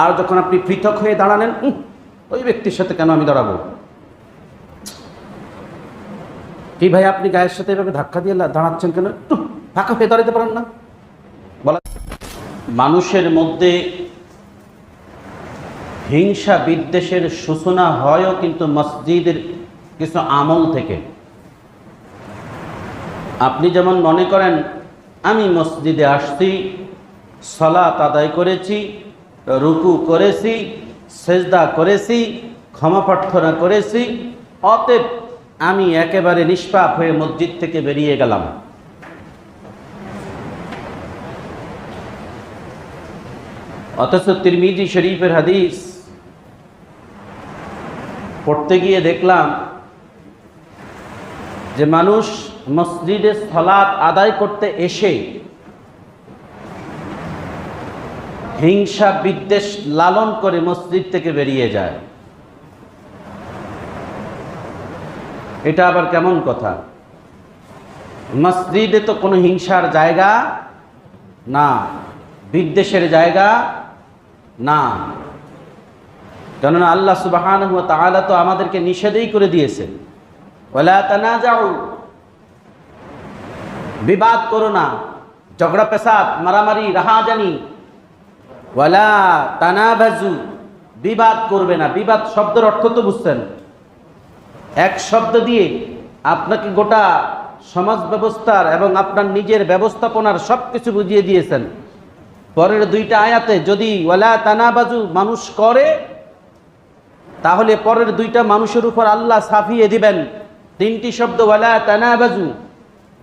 আর যখন আপনি পৃথক হয়ে দাঁড়ালেন ওই ব্যক্তির সাথে কেন আমি দাঁড়াবো? কি ভাই আপনি গায়ের সাথে এভাবে ধাক্কা দিয়ে দাঁড়াচ্ছেন কেন? একটু ফাঁকা হয়ে দাঁড়াতে পারেন না। বলা মানুষের মধ্যে হিংসা বিদ্বেষের সূচনা হয়ও কিন্তু মসজিদের কিছু আমল থেকে। আপনি যেমন মনে করেন, আমি মসজিদে আসছি, সলাত আদায় করেছি রুকু করেছি, সেজদা করেছি, ক্ষমা প্রার্থনা করেছি, অতএব আমি একেবারে নিষ্পাপ হয়ে মসজিদ থেকে বেরিয়ে গেলাম। অথচ তিরমিজি শরীফের হাদিস পড়তে গিয়ে দেখলাম যে মানুষ মসজিদে সলাৎ আদায় করতে এসে হিংসা বিদ্বেষ লালন করে মসজিদ থেকে বেরিয়ে যায়। এটা আবার কেমন কথা? মসজিদে তো কোনো হিংসার জায়গা না, বিদ্বেষের জায়গা না। কেননা আল্লাহ সুবাহান তাআলা তো আমাদেরকে নিষেধই করে দিয়েছেন। ওলা যাও বিবাদ করো না ঝগড়া পেশাদ মারামারি, রাহাজানি ওয়ালা তানাবাজু, বিবাদ করবে না। বিবাদ শব্দের অর্থ তো বুঝছেন। এক শব্দ দিয়ে আপনাকে গোটা সমাজ ব্যবস্থার এবং আপনার নিজের ব্যবস্থাপনার সব কিছু বুঝিয়ে দিয়েছেন। পরের দুইটা আয়াতে যদি ওয়ালা তানাবাজু মানুষ করে, তাহলে পরের দুইটা মানুষের উপর আল্লাহ সাফিয়ে দিবেন। তিনটি শব্দ ওয়ালা তানাবাজু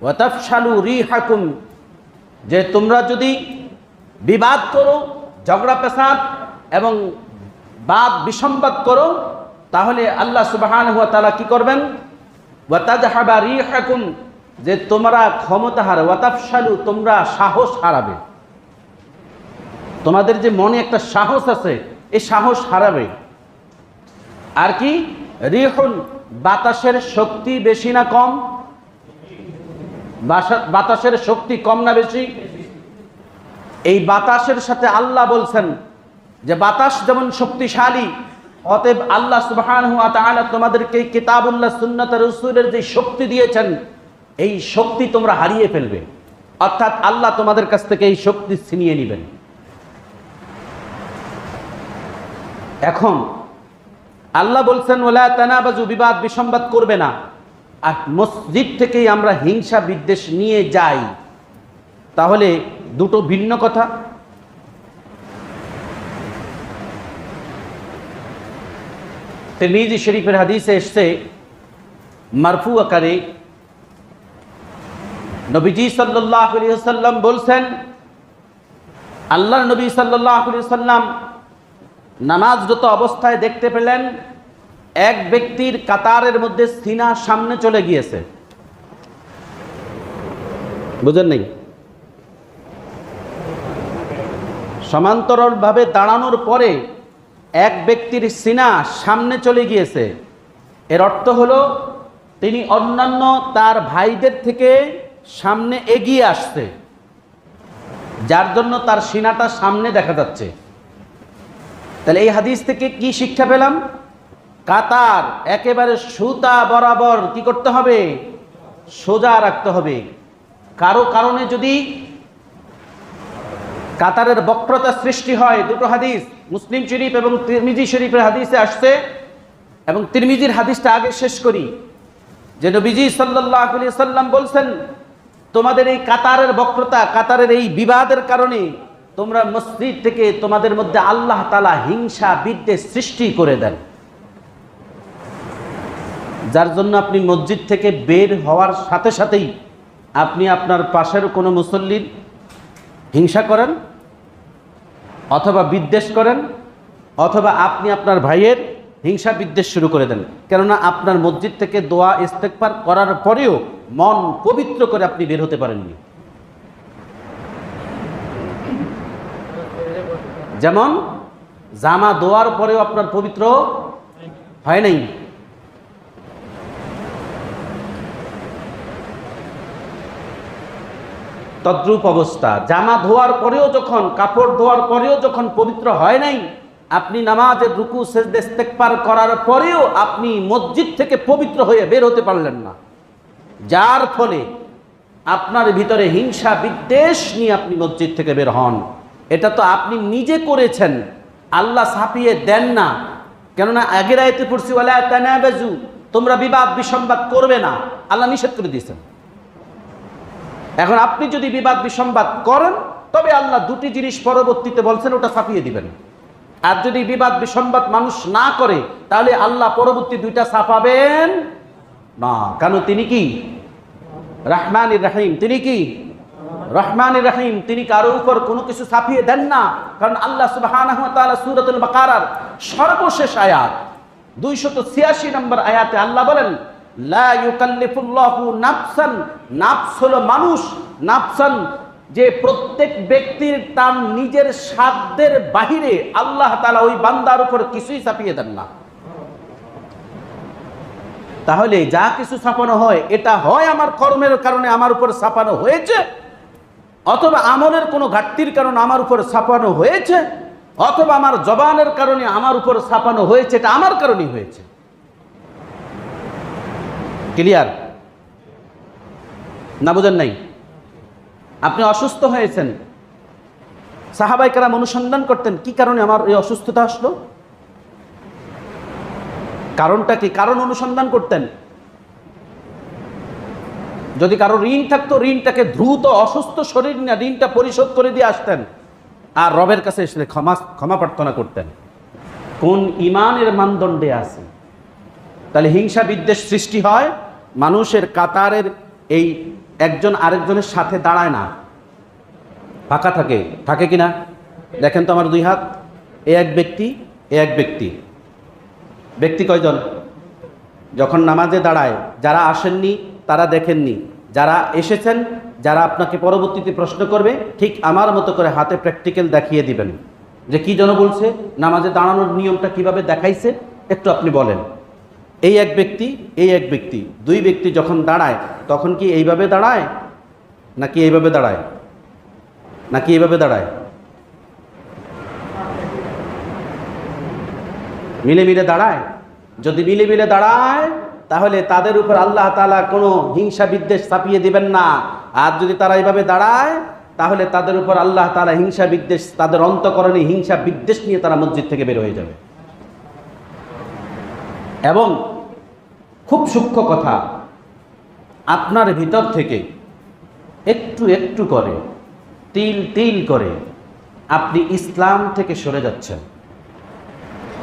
ওয়াতাফশালু রিহাকুম, যে তোমরা যদি বিবাদ করো ঝগড়া পেশাদ এবং বাদ বিসম্বাদ করো, তাহলে আল্লাহ সুবাহান হুয়া তালা কি করবেন? ওয়াতাজহাবা রিহাকুম, যে তোমরা ক্ষমতা হার ওয়াতাফশালু তোমরা সাহস হারাবে। তোমাদের যে মনে একটা সাহস আছে, এই সাহস হারাবে। আর কি? রিহুন, বাতাসের শক্তি বেশি না কম? বাতাসের শক্তি কম না বেশি? এই বাতাসের সাথে আল্লাহ বলছেন যে বাতাস যেমন শক্তিশালী, অতএব আল্লাহ সুবহানাহু ওয়া তাআলা তোমাদেরকে কিতাবুল্লাহ সুন্নাত রসুলের যে শক্তি দিয়েছেন, এই শক্তি তোমরা হারিয়ে ফেলবে। অর্থাৎ আল্লাহ তোমাদের কাছ থেকে এই শক্তি ছিনিয়ে নেবেন। এখন আল্লাহ বলছেন ওলা তানাবাজু, বিবাদ, বিসম্বাদ করবে না। আর মসজিদ থেকেই আমরা হিংসা বিদ্বেষ নিয়ে যাই। তাহলে দুটো ভিন্ন কথা। তিরমিজি শরীফের হাদিসে এসছে, মারফু আকারে নবীজি সাল্লাহ সাল্লাম বলছেন আল্লাহ নবী সাল্লাহ সাল্লাম নামাজরত অবস্থায় দেখতে পেলেন, এক ব্যক্তির কাতারের মধ্যে সিনা সামনে চলে গিয়েছে। বুঝেন নেই? সমান্তরালভাবে দাঁড়ানোর পরে এক ব্যক্তির সিনা সামনে চলে গিয়েছে। এর অর্থ হলো, তিনি অন্যান্য তার ভাইদের থেকে সামনে এগিয়ে আসছে, যার জন্য তার সিনাটা সামনে দেখা যাচ্ছে। তাহলে এই হাদিস থেকে কি শিক্ষা পেলাম? কাতার একেবারে সুতা বরাবর কি করতে হবে? সোজা রাখতে হবে। কারও কারণে যদি কাতারের বক্রতা সৃষ্টি হয়। দুটো হাদিস, মুসলিম শরীফ এবং তিরমিজি শরীফের হাদিসে আসছে এবং তিরমিজির হাদিসটা আগে শেষ করি। যে নবীজি সাল্লাহ আলি সাল্লাম বলছেন, তোমাদের এই কাতারের বক্রতা, কাতারের এই বিবাদের কারণে তোমরা মসজিদ থেকে তোমাদের মধ্যে আল্লাহ তালা হিংসা, বিদ্বেষ সৃষ্টি করে দেন। যার জন্য আপনি মসজিদ থেকে বের হওয়ার সাথে সাথেই আপনি আপনার পাশের কোনো মুসল্লির হিংসা করেন অথবা বিদ্বেষ করেন, অথবা আপনি আপনার ভাইয়ের হিংসা বিদ্বেষ শুরু করে দেন। কেননা আপনার মসজিদ থেকে দোয়া ইস্তেকবার করার পরেও মন পবিত্র করে আপনি বের হতে পারেননি। যেমন জামা দোয়ার পরেও আপনার পবিত্র হয় নাই। তদ্রূপ অবস্থা। জামা ধোয়ার পরেও যখন, কাপড় ধোয়ার পরেও যখন পবিত্র হয় নাই, আপনি নামাজের রুকু সেজদেস্তেকবার করার পরেও আপনি মসজিদ থেকে পবিত্র হয়ে বের হতে পারলেন না। যার ফলে আপনার ভিতরে হিংসা, বিদ্বেষ নিয়ে আপনি মসজিদ থেকে বের হন। এটা তো আপনি নিজে করেছেন। আল্লাহ ছাপিয়ে দেন না। কেননা আগের আয়তে পড়ছি তানাবাজু তোমরা বিবাদ, বিসম্বাদ করবে না। আল্লাহ নিষেধ করে দিয়েছেন। এখন আপনি যদি বিবাদ বিসম্বাদ করেন, তবে আল্লাহ দুটি জিনিস পরবর্তীতে বলছেন, ওটা ছাপিয়ে দিবেন। আর যদি বিবাদ বিসম্বাদ মানুষ না করে, তাহলে আল্লাহ পরবর্তী দুইটা ছাপাবেন না। কেন তিনি কি? রহমান রাহিম। তিনি কি? রহমান রাহিম। তিনি কারও উপর কোনো কিছু ছাপিয়ে দেন না। কারণ আল্লাহ তাআলা সূরাতুল বাকারার সর্বশেষ আয়াত 286 নম্বর আয়াতে আল্লাহ বলেন নাফসান, নাফস হলো মানুষ, নাফসান যে প্রত্যেক ব্যক্তির তার নিজের সাধ্যের বাহিরে আল্লাহ তালা ওই বান্দার উপর কিছুই ছাপিয়ে দেন না। তাহলে যা কিছু ছাপানো হয়, এটা হয় আমার কর্মের কারণে আমার উপর ছাপানো হয়েছে, অথবা আমলের কোনো ঘাটতির কারণে আমার উপর ছাপানো হয়েছে, অথবা আমার জবানের কারণে আমার উপর ছাপানো হয়েছে, এটা আমার কারণেই হয়েছে। ক্লিয়ার? না বোঝেন নাই? আপনি অসুস্থ হয়েছেন। সাহাবাই কারাম অনুসন্ধান করতেন, কি কারণে আমার এই অসুস্থতা আসলো? কারণটা কি? কারণ অনুসন্ধান করতেন। যদি কারও ঋণ থাকতো, ঋণটাকে দ্রুত অসুস্থ শরীর না ঋণটা পরিশোধ করে দিয়ে আসতেন। আর রবের কাছে এসে ক্ষমা ক্ষমা প্রার্থনা করতেন। কোন ইমানের মানদণ্ডে আছে? তাহলে হিংসা বিদ্বেষ সৃষ্টি হয়? মানুষের কাতারের এই একজন আরেকজনের সাথে দাঁড়ায় না। ফাঁকা থাকে। থাকে কিনা? দেখেন তো আমার দুই হাত। এ এক ব্যক্তি, এ এক ব্যক্তি। ব্যক্তি কয়জন? যখন নামাজে দাঁড়ায়, যারা আসেননি, তারা দেখেননি। যারা এসেছেন, যারা আপনাকে পরবর্তীতে প্রশ্ন করবে, ঠিক আমার মতো করে হাতে প্র্যাকটিক্যাল দেখিয়ে দিবেন। যে কি যেন বলছে, নামাজে দাঁড়ানোর নিয়মটা কীভাবে দেখাইছে, একটু আপনি বলেন। এই এক ব্যক্তি, এই এক ব্যক্তি। দুই ব্যক্তি যখন দাঁড়ায়, তখন কি এইভাবে দাঁড়ায়? নাকি এইভাবে দাঁড়ায়? নাকি এইভাবে দাঁড়ায়? মিলে মিলে দাঁড়ায়? যদি মিলে মিলে দাঁড়ায়, তাহলে তাদের উপর আল্লাহ তালা কোনো হিংসা বিদ্বেষ চাপিয়ে দিবেন না। আর যদি তারা এইভাবে দাঁড়ায়, তাহলে তাদের উপর আল্লাহ তালা হিংসা বিদ্বেষ, তাদের অন্তকরণে হিংসা বিদ্বেষ নিয়ে তারা মসজিদ থেকে বের হয়ে যাবে। এবং খুব সূক্ষ্ম কথা, আপনার ভিতর থেকে একটু একটু করে, তিল তিল করে আপনি ইসলাম থেকে সরে যাচ্ছেন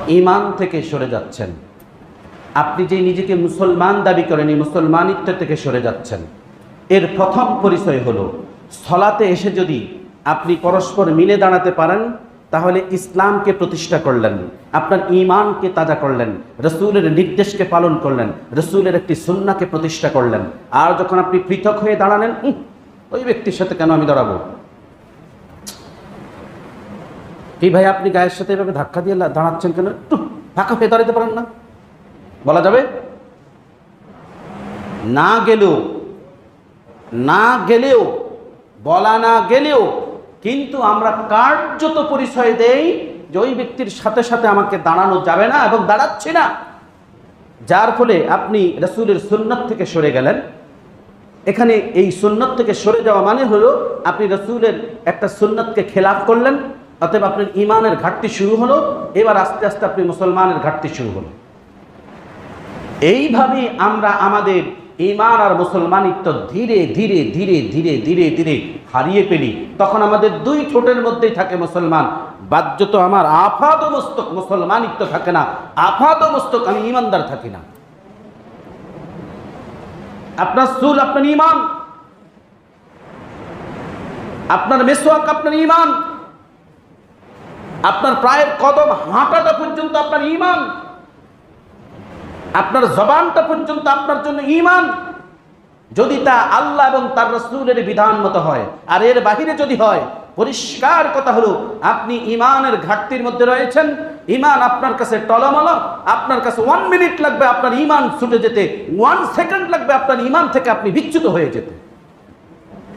ইমান থেকে সরে যাচ্ছেন। আপনি যে নিজেকে মুসলমান দাবি করেন, এই মুসলমানিত্ব থেকে সরে যাচ্ছেন। এর প্রথম পরিচয় হলো স্থলাতে এসে যদি আপনি পরস্পর মিলে দাঁড়াতে পারেন তাহলে ইসলামকে প্রতিষ্ঠা করলেন, আপনার ইমানকে তাজা করলেন, রসুলের নির্দেশকে পালন করলেন, রসুলের একটি সুন্নাকে প্রতিষ্ঠা করলেন। আর যখন আপনি পৃথক হয়ে দাঁড়ালেন ওই ব্যক্তির সাথে কেন আমি দাঁড়াবো? কি ভাই, আপনি গায়ের সাথে এভাবে ধাক্কা দিয়ে দাঁড়াচ্ছেন কেন? একটু ফাঁকা হয়ে দাঁড়াতে পারেন না। বলা যাবে? না গেলেও না গেলেও, বলা না গেলেও কিন্তু আমরা কার্যত পরিচয় দেই যে ওই ব্যক্তির সাথে সাথে আমাকে দাঁড়ানো যাবে না এবং দাঁড়াচ্ছি না। যার ফলে আপনি রসুলের সুন্নত থেকে সরে গেলেন। এখানে এই সুন্নত থেকে সরে যাওয়া মানে হলো আপনি রসুলের একটা সুন্নতকে খেলাফ করলেন, অতএব আপনার ইমানের ঘাটতি শুরু হলো, এবার আস্তে আস্তে আপনি মুসলমানের ঘাটতি শুরু হলো। এইভাবে আমরা আমাদের ইমান আর মুসলমানিত্ব ধীরে ধীরে ধীরে ধীরে ধীরে ধীরে হারিয়ে ফেলি। তখন আমাদের দুই ঠোঁটের মধ্যেই থাকে মুসলমান। বাহ্য তো আমার আফাদ মস্তক, মুসলমানিত্ব থাকে না। আফাদ মস্তক, আমি ইমানদার থাকি না। আপনার চুল আপনার ইমান আপনার মেসোয়াক আপনার ইমান আপনার প্রায়ের কদম হাঁটাটা পর্যন্ত আপনার ইমান আপনার জবানটা পর্যন্ত আপনার জন্য ইমান যদি তা আল্লাহ এবং তার রসুলের বিধান মতো হয়, আর এর বাহিরে যদি হয়, পরিষ্কার কথা হলো, আপনি ইমানের ঘাটতির মধ্যে রয়েছেন। ইমান আপনার কাছে টলমল, আপনার কাছে ওয়ান মিনিট লাগবে আপনার ইমান ছুটে যেতে ওয়ান সেকেন্ড লাগবে আপনার ইমান থেকে আপনি বিচ্যুত হয়ে যেতে।